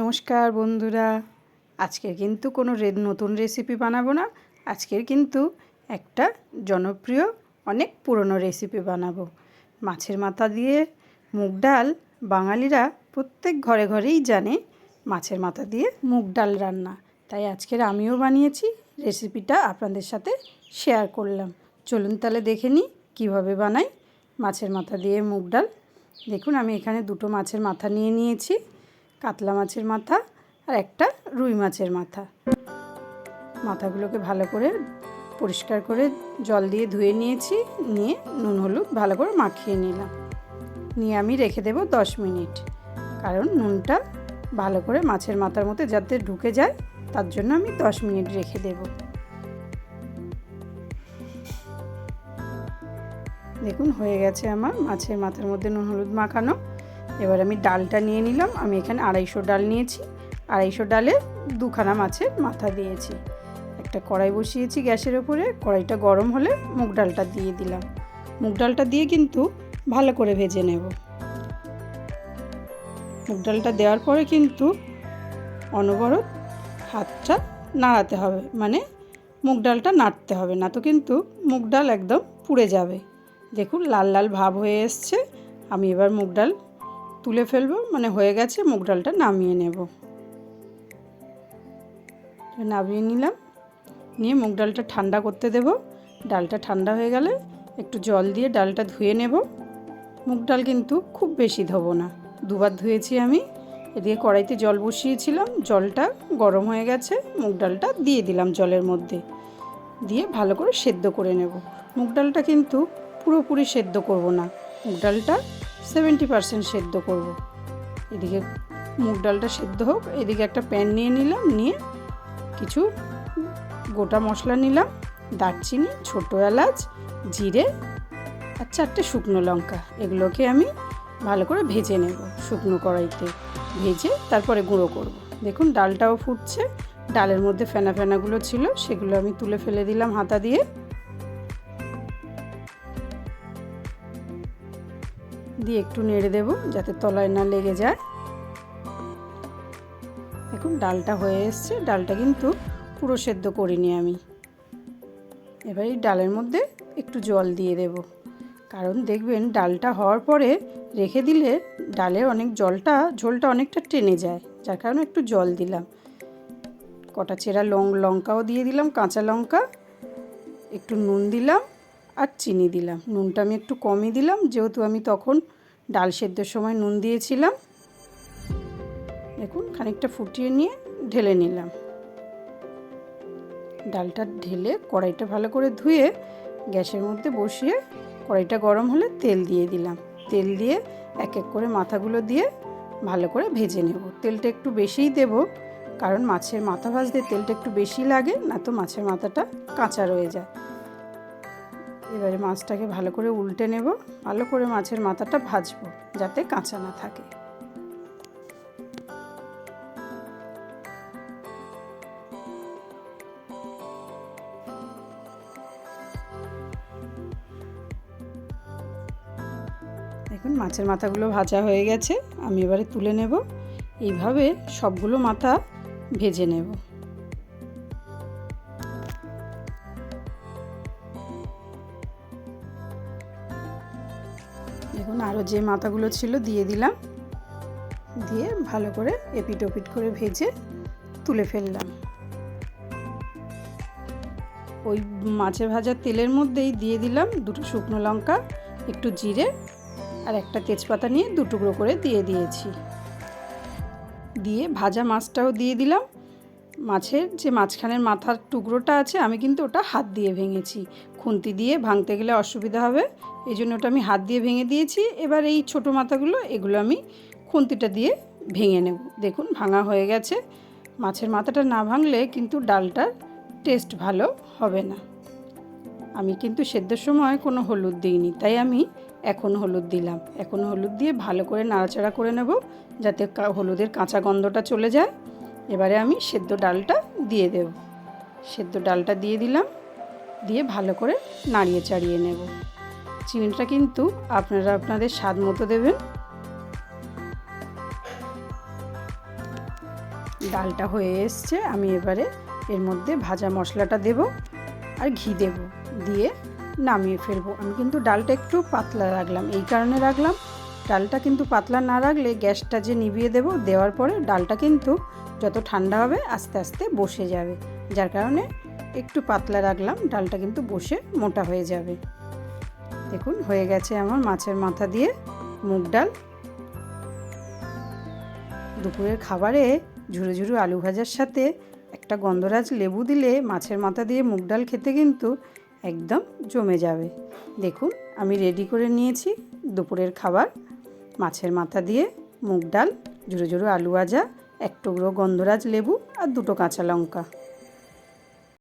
নমস্কার বন্ধুরা। আজকের কিন্তু কোনো রে, নতুন রেসিপি বানাবো না। আজকের কিন্তু একটা জনপ্রিয়, অনেক পুরনো রেসিপি বানাবো। মাছের মাথা দিয়ে মুগ ডাল বাঙালিরা প্রত্যেক ঘরে ঘরেই জানে মাছের মাথা দিয়ে মুগ ডাল রান্না। তাই আজকের আমিও বানিয়েছি রেসিপিটা আপনাদের সাথে শেয়ার করলাম। চলুন তাহলে দেখে নিই কীভাবে বানাই মাছের মাথা দিয়ে মুগ ডাল। দেখুন, আমি এখানে দুটো মাছের মাথা নিয়ে নিয়েছি। কাতলা মাছের মাথা আর একটা রুই মাছের মাথা। মাথাগুলোকে ভালো করে পরিষ্কার করে জল দিয়ে ধুয়ে নিয়েছি, নিয়ে নুন, হলুদ ভালো করে মাখিয়ে নিলাম। নিয়ে আমি রেখে দেব দশ মিনিট। কারণ নুনটা ভালো করে মাছের মাথার মধ্যে যাতে ঢুকে যায়, তার জন্য আমি দশ মিনিট রেখে দেব। দেখুন, হয়ে গেছে আমার মাছের মাথার মধ্যে নুন, হলুদ মাখানো। এবার আমি ডালটা নিয়ে নিলাম। আমি এখানে আড়াইশো ডাল নিয়েছি। আড়াইশো ডালে দুখানা মাছের মাথা দিয়েছি। একটা কড়াই বসিয়েছি গ্যাসের ওপরে। কড়াইটা গরম হলে মুগ ডালটা দিয়ে দিলাম। মুগ ডালটা দিয়ে কিন্তু ভালো করে ভেজে নেব। মুগ ডালটা দেওয়ার পরে কিন্তু অনবরত হাতটা নাড়াতে হবে। মানে মুগ ডালটা নাড়তে হবে, না তো কিন্তু মুগ ডাল একদম পুড়ে যাবে। দেখুন, লাল লাল ভাব হয়ে এসছে। আমি এবার মুগ ডাল তুলে ফেলব মানে হয়ে গেছে, মুগ ডালটা নামিয়ে নেব। নামিয়ে নিলাম, নিয়ে মুগ ডালটা ঠান্ডা করতে দেব। ডালটা ঠান্ডা হয়ে গেলে একটু জল দিয়ে ডালটা ধুয়ে নেব। মুগ ডাল কিন্তু খুব বেশি ধোবো না, দুবার ধুয়েছি আমি। এদিকে কড়াইতে জল বসিয়েছিলাম, জলটা গরম হয়ে গেছে, মুগ ডালটা দিয়ে দিলাম জলের মধ্যে। দিয়ে ভালো করে সেদ্ধ করে নেব। মুগ ডালটা কিন্তু পুরোপুরি সেদ্ধ করব না। মুগ ডালটা সেভেন্টি পারসেন্ট সেদ্ধ করব। এদিকে মুগ ডালটা সেদ্ধ হোক, এদিকে একটা প্যান নিয়ে নিলাম, নিয়ে কিছু গোটা মশলা নিলাম, দারচিনি, ছোটো এলাচ, জিরে আর চারটে শুকনো লঙ্কা এগুলোকে আমি ভালো করে ভেজে নেব শুকনো কড়াইতে ভেজে তারপরে গুঁড়ো করব। দেখুন ডালটাও ফুটছে ডালের মধ্যে ফেনা ফেনাগুলো ছিল, সেগুলো আমি তুলে ফেলে দিলাম হাতা দিয়ে দিয়ে একটু নেড়ে দেব যাতে তলায় না লেগে যায়। দেখুন, ডালটা হয়ে এসছে। ডালটা কিন্তু পুরো সেদ্ধ করিনি আমি। এবার এই ডালের মধ্যে একটু জল দিয়ে দেব। কারণ দেখবেন, ডালটা হওয়ার পরে রেখে দিলে ডালের অনেক জলটা, ঝোলটা অনেকটা টেনে যায়। যার কারণে একটু জল দিলাম। কটা চেরা লং লঙ্কাও দিয়ে দিলাম, কাঁচা লঙ্কা, একটু নুন দিলাম আর চিনি দিলাম। নুনটা আমি একটু কমই দিলাম, যেহেতু আমি তখন ডাল সেদ্ধর সময় নুন দিয়েছিলাম। দেখুন, খানিকটা ফুটিয়ে নিয়ে ঢেলে নিলাম। ডালটা ঢেলে কড়াইটা ভালো করে ধুয়ে গ্যাসের মধ্যে বসিয়ে কড়াইটা গরম হলে তেল দিয়ে দিলাম। তেল দিয়ে এক এক করে মাথাগুলো দিয়ে ভালো করে ভেজে নেব। তেলটা একটু বেশিই দেব, কারণ মাছের মাথা ভাজতে তেলটা একটু বেশি লাগে, না তো মাছের মাথাটা কাঁচা রয়ে যায়। এবারে মাছটাকে ভালো করে উল্টে নেব, ভালো করে মাছের মাথাটা ভাজবো যাতে কাঁচা না থাকে। দেখুন, মাছের মাথাগুলো ভাজা হয়ে গেছে, আমি এবারে তুলে নেব। এইভাবে সবগুলো মাথা ভেজে নেব। দেখুন আরও যে মাথাগুলো ছিল দিয়ে দিলাম। দিয়ে ভালো করে এপিট ওপিট করে ভেজে তুলে ফেললাম। ওই মাছের ভাজার তেলের মধ্যেই দিয়ে দিলাম দুটো শুকনো লঙ্কা, একটু জিরে আর একটা তেজপাতা নিয়ে দুটুকরো করে দিয়ে দিয়েছি। দিয়ে ভাজা মাছটাও দিয়ে দিলাম। মাছের যে মাঝখানের মাথার টুকরোটা আছে, আমি কিন্তু ওটা হাত দিয়ে ভেঙেছি। খুন্তি দিয়ে ভাঙতে গেলে অসুবিধা হবে। এই জন্য ওটা আমি হাত দিয়ে ভেঙে দিয়েছি। এবার এই ছোটো মাথাগুলো, এগুলো আমি খুন্তিটা দিয়ে ভেঙে নেব। দেখুন, ভাঙা হয়ে গেছে। মাছের মাথাটা না ভাঙলে কিন্তু ডালটার টেস্ট ভালো হবে না। আমি কিন্তু সেদ্ধর সময় কোনো হলুদ দিইনি, তাই আমি এখন হলুদ দিলাম। এখন হলুদ দিয়ে ভালো করে নাড়াচাড়া করে নেব, যাতে হলুদের কাঁচা গন্ধটা চলে যায়। এবারে আমি সেদ্ধ ডালটা দিয়ে দেব। সেদ্ধ ডালটা দিয়ে দিলাম। দিয়ে ভালো করে নাড়িয়ে চাড়িয়ে নেব। চিনিটা কিন্তু আপনারা আপনাদের স্বাদ মতো দেবেন। ডালটা হয়ে এসছে, আমি এবারে এর মধ্যে ভাজা মশলাটা দেব আর ঘি দেব দিয়ে নামিয়ে ফেলব। আমি কিন্তু ডালটা একটু পাতলা রাখলাম, এই কারণে রাখলাম। ডালটা কিন্তু পাতলা না রাখলে গ্যাসটা যে নিভিয়ে দেব দেওয়ার পরে ডালটা কিন্তু যত ঠান্ডা হবে আস্তে আস্তে বসে যাবে। যার কারণে একটু পাতলা রাখলাম, ডালটা কিন্তু বসে মোটা হয়ে যাবে। দেখুন, হয়ে গেছে আমার মাছের মাথা দিয়ে মুগ ডাল। দুপুরের খাবারে ঝুরো ঝুরো আলু ভাজার সাথে একটা গন্ধরাজ লেবু দিলে মাছের মাথা দিয়ে মুগ ডাল খেতে কিন্তু একদম জমে যাবে। দেখুন, আমি রেডি করে নিয়েছি দুপুরের খাবার। মাছের মাথা দিয়ে মুগ ডাল, ঝুরো ঝুরো আলু ভাজা এক টুকরো গন্ধরাজ লেবু আর দুটো কাঁচা লঙ্কা।